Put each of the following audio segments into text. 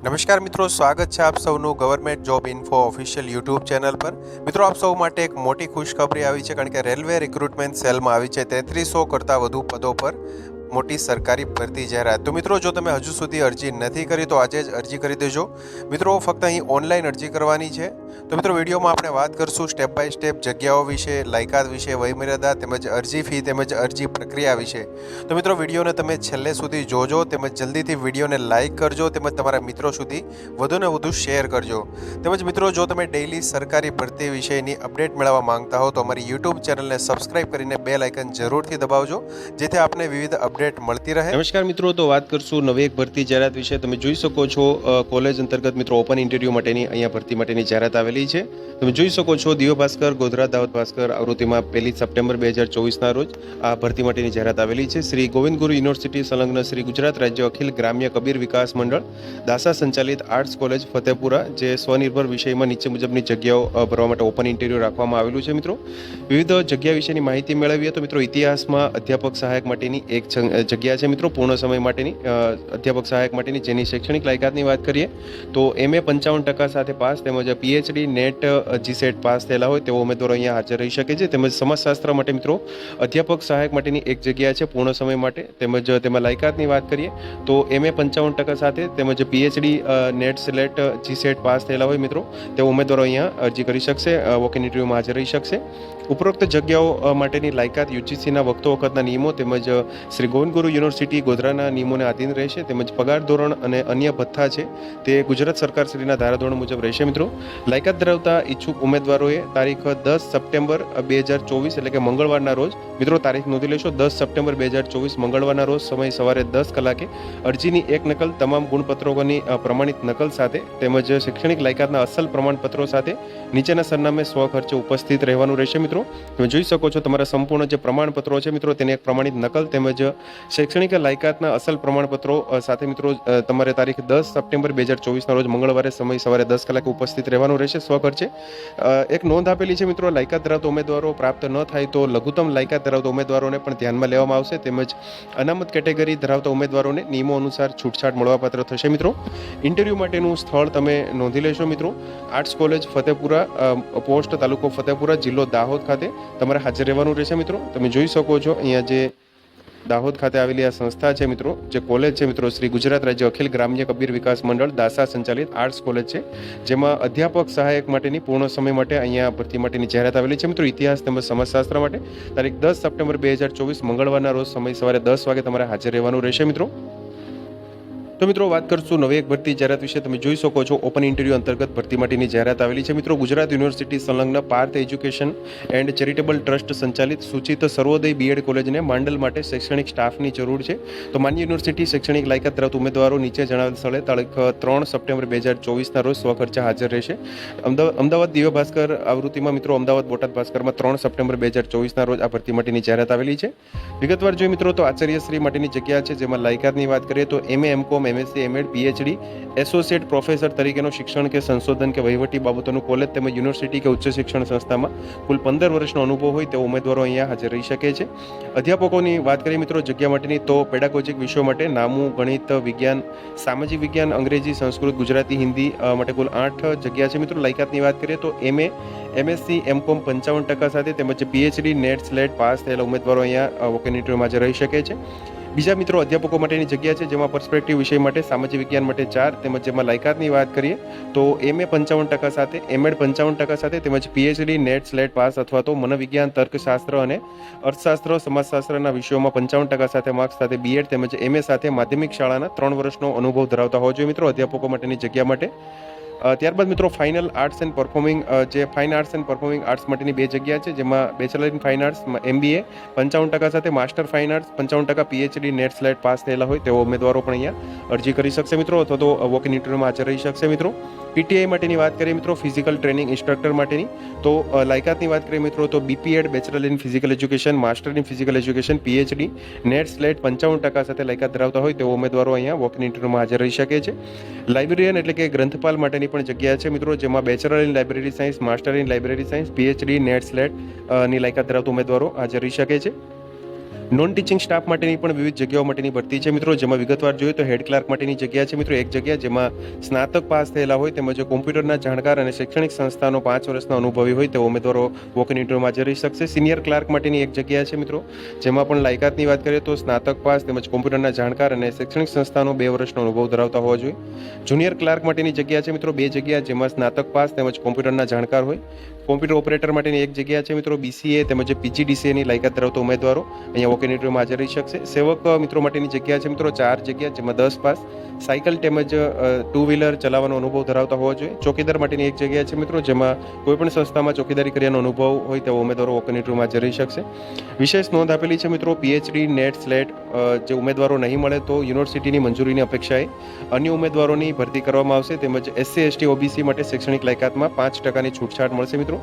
નમસ્કાર મિત્રો, સ્વાગત છે આપ સૌનું government job info official YouTube channel પર. મિત્રો, આપ સૌ માટે એક મોટી ખુશખબરી આવી છે, કારણ કે રેલવે રિક્રુટમેન્ટ સેલમાં આવી છે તેત્રીસો કરતાં વધુ પદો પર મોટી સરકારી ભરતી જાહેરાત. તો મિત્રો, જો તમે હજુ સુધી અરજી નથી કરી, તો આજે જ અરજી કરી દેજો. મિત્રો, ફક્ત અહીં ઓનલાઈન અરજી કરવાની છે. તો મિત્રો, વિડીયોમાં આપણે વાત કરશું સ્ટેપ બાય સ્ટેપ જગ્યાઓ વિશે, લાયકાત વિશે વયમર્યાદા તેમજ અરજી ફી તેમજ અરજી પ્રક્રિયા વિશે. તો મિત્રો, વિડીયોને તમે છેલ્લે સુધી જોજો તેમજ જલ્દીથી વિડીયોને લાઇક કરજો તેમજ તમારા મિત્રો સુધી વધુને વધુ શેર કરજો. તેમજ મિત્રો, જો તમે ડેઇલી સરકારી ભરતી વિશેની અપડેટ મેળવવા માંગતા હો તો અમારી યુટ્યુબ ચેનલને સબસ્ક્રાઇબ કરીને બે લાઇકન જરૂરથી દબાવજો, જેથી આપને વિવિધ અપડેટ મળતી રહે. નમસ્કાર મિત્રો, તો વાત કરશું નવી એક ભરતી જાહેરાત વિશે. તમે જોઈ શકો છો કોલેજ અંતર્ગત મિત્રો ઓપન ઇન્ટરવ્યૂ માટેની, અહીંયા ભરતી માટેની જાહેરાત આવેલી છે. તમે જોઈ શકો છો દિવ્ય ભાસ્કર, ગોધરા દાવત ભાસ્કર આવૃત્તિમાં પહેલી સપ્ટેમ્બર બે હજાર ચોવીસના રોજ આ ભરતી માટેની જાહેરાત આવેલી છે. શ્રી ગોવિંદ ગુરુ યુનિવર્સિટી સંલગ્ન શ્રી ગુજરાત રાજ્ય અખિલ ગ્રામ્ય કબીર વિકાસ મંડળ, દાસા સંચાલિત આર્ટ્સ કોલેજ, ફતેપુરા, જે સ્વનિર્ભર વિષયમાં નીચે મુજબની જગ્યાઓ ભરવા માટે ઓપન ઇન્ટરવ્યૂ રાખવામાં આવેલું છે મિત્રો. વિવિધ જગ્યા વિશેની માહિતી મેળવીએ તો મિત્રો ઇતિહાસમાં અધ્યાપક સહાયક માટેની એક જગ્યા છે મિત્રો, પૂર્ણ સમય માટેની અધ્યાપક સહાયક માટેની જેની શૈક્ષણિક લાયકાતની વાત કરીએ તો એમએ પંચાવન ટકા સાથે પાસ, તેમજ પીએચડી નેટ જીસેટ પાસ થયેલા હોય તેઓ ઉમેદવારો અહીંયા હાજર રહી શકે છે. તેમજ સમાજશાસ્ત્ર માટે મિત્રો, અધ્યાપક સહાયક માટેની એક જગ્યા છે પૂર્ણ સમય માટે. તેમજ તેમાં લાયકાતની વાત કરીએ, તો એમએ પંચાવન ટકા સાથે તેમજ PhD NET SLET GSET pass થયેલા હોય મિત્રો, તેઓ ઉમેદવારો અહીંયા અરજી કરી શકશે વોક ઇન ઇન્ટરવ્યૂમાં હાજર રહી શકશે. ઉપરોક્ત જગ્યાઓ માટેની લાયકાત યુજીસીના વખતો વખતના નિયમો તેમજ શ્રી ગોવિંદ ગુરુ યુનિવર્સિટી ગોધરાના નિયમોને આધીન રહેશે. તેમજ પગાર ધોરણ અને અન્ય ભથ્થા છે તે ગુજરાત સરકાર શ્રીના ધારાધોરણ મુજબ રહેશે મિત્રો. લાયકાત ધરાવતા ઈચ્છુક ઉમેદવારોએ તારીખ દસ સપ્ટેમ્બર બે હજાર ચોવીસ, એટલે કે મંગળવારના રોજ, મિત્રો તારીખ નોંધી લેશો, દસ સપ્ટેમ્બર, બે હજાર ચોવીસ, મંગળવારના રોજ સમય સવારે દસ કલાકે અરજીની એક નકલ, તમામ ગુણપત્રોની પ્રમાણિત નકલ સાથે તેમજ શૈક્ષણિક લાયકાતના અસલ પ્રમાણપત્રો સાથે નીચેના સરનામે સ્વખર્ચે ઉપસ્થિત રહેવાનું રહેશે, મિત્રો. તમે જોઈ શકો છો તમારા સંપૂર્ણ જે પ્રમાણપત્રો છે, મિત્રો, તેની એક પ્રમાણિત નકલ તેમજ શૈક્ષણિક લાયકાતના અસલ પ્રમાણપત્રો સાથે, મિત્રો તમારે તારીખ દસ સપ્ટેમ્બર, બે હજાર ચોવીસના રોજ મંગળવારે સમય સવારે દસ કલાકે ઉપસ્થિત રહેવાનું રહેશે. સ્વખર્ચે અ, એક નોંધ આપેલી છે મિત્રો લાયકાત ધરાવતા ઉમેદવારો પ્રાપ્ત ન થાય તો લઘુત્તમ લાયકાત ધરાવતા ઉમેદવારોને પણ ધ્યાનમાં લેવામાં આવશે. તેમજ અનામત કેટેગરી ધરાવતા ઉમેદવારોને નિયમો અનુસાર છૂટછાટ મળવાપાત્ર થશે મિત્રો. ઇન્ટરવ્યૂ માટેનું સ્થળ તમે નોંધી લેશો મિત્રો. આર્ટ્સ કોલેજ ફતેપુરા પોસ્ટ તાલુકો ફતેપુરા જિલ્લો દાહોદ ખાતે તમારે હાજર રહેવાનું રહેશે મિત્રો. તમે જોઈ શકો છો અહીંયા જે દાહોદ ખાતે આવેલી આ સંસ્થા છે મિત્રો, જે કોલેજ છે મિત્રો, શ્રી ગુજરાત રાજ્ય અખિલ ગ્રામ્ય કબીર વિકાસ મંડળ, દાસા સંચાલિત આર્ટ્સ કોલેજ છે, જેમાં અધ્યાપક સહાયક માટેની પૂર્ણ સમય માટે અહીંયા ભરતી માટેની જાહેરાત આવેલી છે મિત્રો, ઇતિહાસ તેમજ સમાજશાસ્ત્ર માટે. તારીખ દસ સપ્ટેમ્બર બે હજાર ચોવીસ મંગળવારના રોજ સમય સવારે દસ વાગે તમારે હાજર રહેવાનું રહેશે મિત્રો. તો મિત્રો વાત કરશું નવી એક ભરતી જાહેરાત વિશે. તમે જોઈ શકો છો ઓપન ઇન્ટરવ્યુ અંતર્ગત ભરતી માટેની જાહેરાત આવેલી છે. મિત્રો, ગુજરાત યુનિવર્સિટી સંલગ્ન Parth education and charitable trust સંચાલિત સૂચિત સર્વોદય બીએડ કોલેજને માંડલ માટે શૈક્ષણિક સ્ટાફની જરૂર છે. તો માન્ય યુનિવર્સિટી શૈક્ષણિક લાયકાત ધરાવતા ઉમેદવારો નીચે જણાવેલ સ્થળે તારીખ ત્રણ સપ્ટેમ્બર બે હજાર ચોવીસના રોજ સ્વખર્ચે હાજર રહેશે. અમદાવાદ દિવ્ય ભાસ્કર આવૃત્તિમાં મિત્રો, અમદાવાદ બોટાદ ભાસ્કરમાં ત્રણ સપ્ટેમ્બર બે હજાર ચોવીસના રોજ આ ભરતી માટેની જાહેરાત આવેલી છે. વિગતવાર જોઈએ મિત્રો, તો આચાર્યશ્રી માટેની જગ્યા છે, જેમાં લાયકાતની વાત કરીએ તો MA M com MSc MEd PhD associate professor તરીકેનું શિક્ષણ કે સંશોધન કે વહીવટી બાબતોનું કોલેજ તેમજ યુનિવર્સિટી કે ઉચ્ચ શિક્ષણ સંસ્થામાં કુલ પંદર વર્ષનો અનુભવ હોય તેવા ઉમેદવારો અહીંયા હાજર રહી શકે છે. અધ્યાપકોની વાત કરીએ મિત્રો જગ્યા માટેની, તો પેડાગોજિક વિષયો માટે નામું, ગણિત, વિજ્ઞાન, સામાજિક વિજ્ઞાન, અંગ્રેજી, સંસ્કૃત, ગુજરાતી, હિન્દી માટે કુલ આઠ જગ્યા છે. મિત્રો લાયકાતની વાત કરીએ તો એમએ, એમએસસી, એમકોમ પંચાવન ટકા સાથે તેમજ પીએચડી, નેટ, સ્લેટ પાસ થયેલા ઉમેદવારો અહીંયા વોક ઇન હાજર રહી શકે છે. બીજા મિત્રો અધ્યાપકો માટેની જગ્યા છે, જેમાં પર્સપેક્ટિવ વિષય માટે, સામાજિક વિજ્ઞાન માટે ચાર, તેમજ જેમાં લાયકાતની વાત કરીએ, તો એમએ પંચાવન ટકા સાથે એમએડ પંચાવન ટકા સાથે, તેમજ પીએચડી નેટ સ્લેટ પાસ અથવા તો મનોવિજ્ઞાન, તર્કશાસ્ત્ર અને અર્થશાસ્ત્ર, સમાજશાસ્ત્રના વિષયોમાં પંચાવન ટકા સાથે માર્ક્સ સાથે બીએડ તેમજ એમએ સાથે માધ્યમિક શાળાના ત્રણ વર્ષનો અનુભવ ધરાવતા હોવા જોઈએ મિત્રો અધ્યાપકો માટેની જગ્યા માટે. ત્યારબાદ મિત્રો ફાઇનલ આર્ટ્સ એન્ડ પરફોર્મિંગ જે fine arts and performing arts માટેની બે જગ્યા છે, જેમાં bachelor in fine arts MBA પંચાવન ટકા સાથે માસ્ટર ફાઇન આર્ટ્સ પંચાવન ટકા પીએચડી નેટ સ્લેટ પાસ થયેલા હોય તેવા ઉમેદવારો પણ અહીંયા અરજી કરી શકશે મિત્રો, અથવા તો વોક ઇન ઇન્ટરવ્યુમાં હાજર રહી શકશે મિત્રો. પીટીઆઈ માટેની વાત કરીએ મિત્રો ફિઝિકલ ટ્રેનિંગ ઇન્સ્ટ્રક્ટર માટેની. તો લાયકાતની વાત કરીએ મિત્રો, તો BPEd bachelor in physical education master in physical education PhD NET SLET પંચાવન ટકા સાથે લાયકાત ધરાવતા હોય તેવા ઉમેદવારો અહીંયા વોક ઇન ઇન્ટરવ્યુમાં હાજર રહી શકે છે. લાઇબ્રેરિયન એટલે કે ગ્રંથપાલ માટેની પણ જગ્યા છે મિત્રો, જેમાં bachelor in library science master in library science PhD NET સ્લેટની લાયકાત ધરાવતા ઉમેદવારો હાજર રહી શકે છે. નોન ટીચિંગ સ્ટાફ માટેની પણ વિવિધ જગ્યાઓ માટેની ભરતી છે મિત્રો. જેમાં વિગતવાર જોઈએ તો હેડ ક્લાર્ક માટેની જગ્યા છે મિત્રો. એક જગ્યા જેમાં સ્નાતક પાસ થયેલા હોય તેમજ કોમ્પ્યુટરના જાણકાર અને શૈક્ષણિક સંસ્થાનો પાંચ વર્ષનો અનુભવી હોય તેવો ઉમેદવારો વોક ઇન ઇન્ટરવ્યુમાં હાજર શકશે સિનિયર ક્લાર્ક માટેની એક જગ્યા છે મિત્રો. જેમાં પણ લાયકાતની વાત કરીએ તો સ્નાતક પાસ તેમજ કોમ્પ્યુટરના જાણકાર અને શૈક્ષણિક સંસ્થાનો બે વર્ષનો અનુભવ ધરાવતા હોવા જોઈએ. જુનિયર ક્લાર્ક માટેની જગ્યા છે મિત્રો. બે જગ્યા જેમાં સ્નાતક પાસ તેમજ કોમ્પ્યુટરના જાણકાર હોય. કોમ્પ્યુટર ઓપરેટર માટેની એક જગ્યા છે મિત્રો બીસીએ તેમજ પીજીડીસીએની લાયકાત ધરાવતા ઉમેદવારો. અહીંયા વોક ઇન ઇન્ટરવ્યુમાં હાજર રહી શકશે. સેવક મિત્રો માટેની જગ્યા છે મિત્રો, ચાર જગ્યા, જેમાં દસ પાસ. સાયકલ તેમજ ટુ વ્હીલર ચલાવવાનો અનુભવ ધરાવતા હોવા જોઈએ. ચોકીદાર માટેની એક જગ્યા છે મિત્રો, જેમાં કોઈપણ સંસ્થામાં ચોકીદારી કર્યાનો અનુભવ હોય તેવા ઉમેદવારો વોક ઇન ઇન્ટરવ્યુમાં હાજર રહી શકશે. વિશેષ નોંધ આપેલી છે મિત્રો પીએચડી નેટ, સ્લેટ જે ઉમેદવારો નહીં મળે તો યુનિવર્સિટીની મંજૂરીની અપેક્ષાએ અન્ય ઉમેદવારોની ભરતી કરવામાં આવશે. તેમજ એસસી, એસટી, ઓબીસી માટે શૈક્ષણિક લાયકાતમાં પાંચ ટકાની છૂટછાટ મળશે મિત્રો.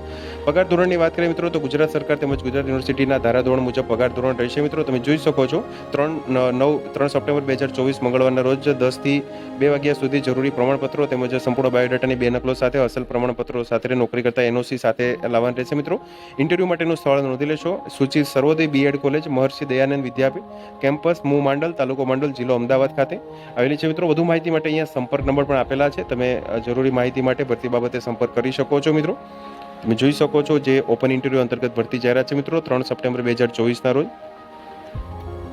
પગાર ધોરણની વાત કરીએ મિત્રો, તો ગુજરાત સરકાર તેમજ ગુજરાત યુનિવર્સિટીના ધારાધોરણ મુજબ પગાર ધોરણ રહેશે. મિત્રો, તમે જોઈ શકો છો, ત્રણ નવ, ત્રણ સપ્ટેમ્બર બે હજાર ચોવીસ મંગળવારના રોજ દસથી બે વાગ્યા સુધી જરૂરી પ્રમાણપત્રો તેમજ સંપૂર્ણ બાયોડેટાની બે નકલો સાથે અસલ પ્રમાણપત્રો સાથે નોકરી કરતા એનઓસી સાથે લાવવાનું રહેશે. મિત્રો, ઇન્ટરવ્યૂ માટેનું સ્થળ નોંધી લેશો. સૂચિ Sarvodaya BEd college Maharshi Dayanand Vidyapith, campus મુ માંડલ, તાલુકો માંડલ, જિલ્લો અમદાવાદ ખાતે આવેલી છે. મિત્રો, વધુ માહિતી માટે અહીંયા સંપર્ક નંબર પણ આપેલા છે. તમે જરૂરી માહિતી માટે ભરતી બાબતે સંપર્ક કરી શકો છો, મિત્રો. તમે જોઈ શકો છો જે ઓપન ઇન્ટરવ્યૂ અંતર્ગત ભરતી જાહેરાત છે મિત્રો, ત્રણ સપ્ટેમ્બર બે હજાર ચોવીસના રોજ.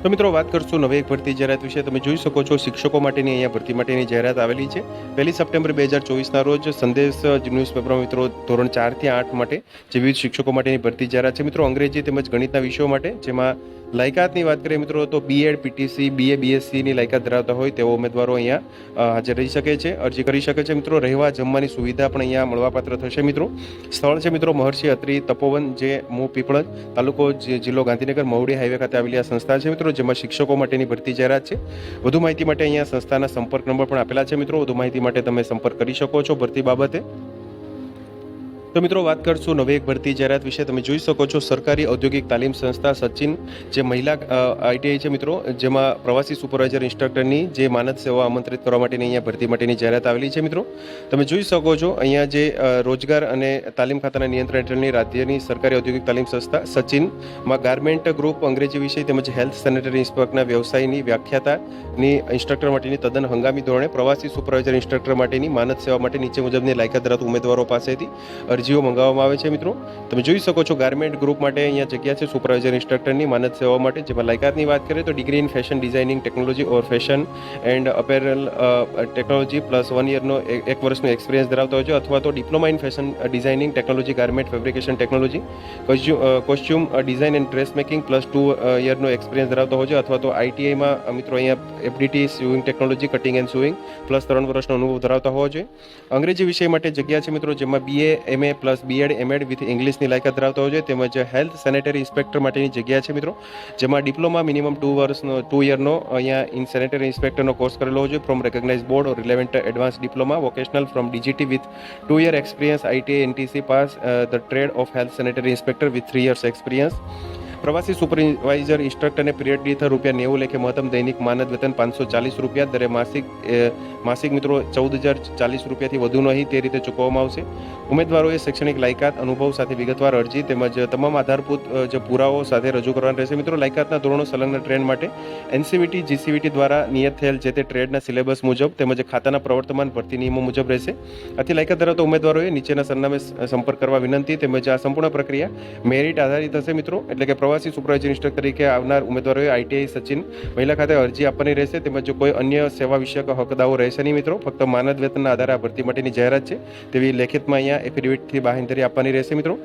તો મિત્રો, વાત કરશું નવી એક ભરતી જાહેરાત વિશે. તમે જોઈ શકો છો શિક્ષકો માટેની અહીંયા ભરતી માટેની જાહેરાત આવેલી છે. પહેલી સપ્ટેમ્બર બે હજાર ચોવીસના રોજ સંદેશ ન્યૂઝપેપરમાં મિત્રો ધોરણ ચારથી આઠ માટે જે વિવિધ શિક્ષકો માટેની ભરતી જાહેરાત છે. મિત્રો, અંગ્રેજી તેમજ ગણિતના વિષયો માટે, જેમાં લાયકાતની વાત કરીએ મિત્રો, તો બીએડ પીટીસી બીએ બીએસસીની લાયકાત ધરાવતા હોય તેવો ઉમેદવારો અહીંયા હાજર રહી શકે છે. અરજી કરી શકે છે મિત્રો. રહેવા જમવાની સુવિધા પણ અહીંયા મળવાપાત્ર થશે મિત્રો. સ્થળ છે મિત્રો, મહર્ષિ અત્રી, તપોવન, જે મુ પીપળજ તાલુકો જિલ્લો ગાંધીનગર, મહુડી હાઈવે ખાતે આવેલી આ સંસ્થા છે મિત્રો, જેમાં શિક્ષકો માટેની ભરતી જાહેરાત છે. વધુ માહિતી માટે અહીંયા સંસ્થાના સંપર્ક નંબર પણ આપેલા છે મિત્રો. વધુ માહિતી માટે તમે સંપર્ક કરી શકો છો ભરતી બાબતે. તો મિત્રો વાત કરશું નવી એક ભરતી જાહેરાત વિશે. તમે જોઈ શકો છો સરકારી ઔદ્યોગિક તાલીમ સંસ્થા સચિન, જે મહિલા આઈટીઆઈ છે મિત્રો, જેમાં પ્રવાસી સુપરવાઇઝર, ઇન્સ્ટ્રક્ટરની જે માનદ સેવા આમંત્રિત કરવા માટેની અહીંયા ભરતી માટેની જાહેરાત આવેલી છે મિત્રો. તમે જોઈ શકો છો અહીંયા જે રોજગાર અને તાલીમ ખાતાના નિયંત્રણ હેઠળની રાજ્યની સરકારી ઔદ્યોગિક તાલીમ સંસ્થા સચિનમાં ગાર્મેન્ટ ગ્રુપ અંગ્રેજી વિષય તેમજ હેલ્થ સેનેટરી ઇન્સ્પેક્ટના વ્યવસાયની વ્યાખ્યાતાની ઇન્સ્ટ્રક્ટર માટેની તદ્દન હંગામી ધોરણે પ્રવાસી સુપરવાઇઝર, ઇન્સ્ટ્રક્ટર માટેની માનદ સેવા માટે નીચે મુજબની લાયકાત ધરાવતા ઉમેદવારો પાસેથી અરજીઓ મંગાવવામાં આવે છે મિત્રો. તમે જોઈ શકો છો ગાર્મેન્ટ ગ્રુપ માટે અહીંયા જગ્યા છે સુપરવાઇઝર ઇન્સ્ટ્રક્ટરની માનદ સેવા માટે. જેમાં લાયકાતની વાત કરીએ તો degree in fashion designing technology or fashion and apparel technology plus one યરનો એક વર્ષનો એક્સપિરિયન્સ ધરાવતા હોય છે અથવા તો diploma in fashion designing technology, garment fabrication technology costume design and dress making plus two યરનો experience ધરાવતો હોય છે અથવા તો આઈટીઆઈમાં મિત્રો અહીંયા FDT sewing technology, cutting and sewing plus ત્રણ વર્ષનો અનુભવ ધરાવતા હોવો જોઈએ. અંગ્રેજી વિષય માટે જગ્યા છે મિત્રો જેમાં BA MA plus BEd MEd with ઇંગ્લિશની લાયકાત ધરાવતા હોય છે. તેમજ હેલ્થ સેનેટરી ઇન્સ્પેક્ટર માટેની જગ્યા છે મિત્રો, જેમાં ડિપ્લોમા મિનિમમ ટુ વર્ષનો, ટુ યરનો અહીંયા ઇન સેનેટરી ઇન્સ્પેક્ટરનો કોર્સ કરેલો હોય છે. From recognise board or relevant advance diploma vocational from DGT with two year experience ITI NTC pass the trade of health sanitary inspector with three years experience પ્રવાસી supervisor ઇન્સ્ટ્રક્ટરને period દીઠ રૂપિયા નેવું લેખે મહત્તમ દૈનિક માનદ વેતન પાંચસો ચાલીસ રૂપિયા, દરે માસિક માસિક મિત્રો ચૌદ હજાર ચાલીસ રૂપિયાથી વધુ નહીં તે રીતે ચૂકવવામાં આવશે. ઉમેદવારોએ શૈક્ષણિક લાયકાત, અનુભવ સાથે વિગતવાર અરજી તેમજ તમામ આધારભૂત જે પુરાવો સાથે રજૂ કરવાના રહેશે. મિત્રો, લાયકાતના ધોરણો સંલગ્ન ટ્રેન માટે એનસીવીટી, જીસીવીટી દ્વારા નિયત થયેલ જે તે ટ્રેડના સિલેબસ મુજબ તેમજ ખાતાના પ્રવર્તમાન ભરતી નિયમો મુજબ રહેશે. આથી લાયકાત ધરાવતા ઉમેદવારોએ નીચેના સરનામે સંપર્ક કરવા વિનંતી તેમજ આ સંપૂર્ણ પ્રક્રિયા મેરિટ આધારિત હશે મિત્રો. એટલે કે પ્રવાસી સુપરવાઇઝર ઇન્સ્ટ્રક્ટર તરીકે આવનાર ઉમેદવારોએ આઈટીઆઈ સચિન મહિલા ખાતે અરજી આપવાની રહેશે, તેમજ કોઈ અન્ય સેવા વિષયક હકદાઓ રહેશે નહીં મિત્રો. ફક્ત માનદ વેતનના આધારે આ ભરતી માટેની જાહેરાત છે. તેવી લેખિતમાં અહીંયા એફિડેવિટથી બાહેંધરી આપવાની રહેશે મિત્રો.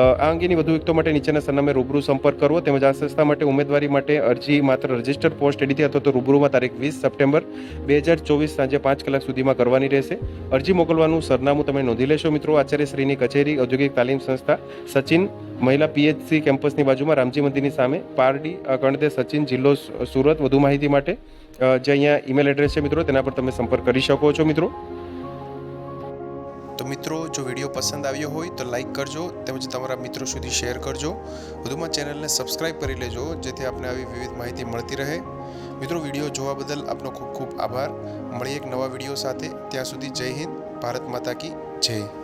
આ અંગેની વધુ વિગતો માટે નીચેના સરનામે રૂબરૂ સંપર્ક કરવો તેમજ આ સંસ્થા માટે ઉમેદવારી માટે અરજી માત્ર રજિસ્ટર્ડ પોસ્ટ એડીથી અથવા તો રૂબરૂમાં તારીખ વીસ સપ્ટેમ્બર બે હજાર ચોવીસ સાંજે પાંચ કલાક સુધીમાં કરવાની રહેશે. અરજી મોકલવાનું સરનામું તમે નોંધી લેશો મિત્રો. આચાર્યશ્રીની કચેરી ઔદ્યોગિક તાલીમ સંસ્થા સચિન મહિલા પીએચસી કેમ્પસની બાજુમાં રામજી મંદિરની સામે પારડી અ, સચિન જિલ્લો સુરત વધુ માહિતી માટે જે અહીંયા ઈમેલ એડ્રેસ છે મિત્રો તેના પર તમે સંપર્ક કરી શકો છો મિત્રો. તો મિત્રો જો વીડિયો પસંદ આવ્યો હોય તો લાઈક કરજો તેમજ તમારા મિત્રો સુધી શેર કરજો. વધુમાં ચેનલને સબસ્ક્રાઇબ કરી લેજો જેથી આપને આવી વિવિધ માહિતી મળતી રહે. મિત્રો વીડિયો જોવા બદલ આપનો ખૂબ ખૂબ આભાર. મળીએ એક નવા વીડિયો સાથે. ત્યાં સુધી જય હિન્દ ભારત માતા કી જય.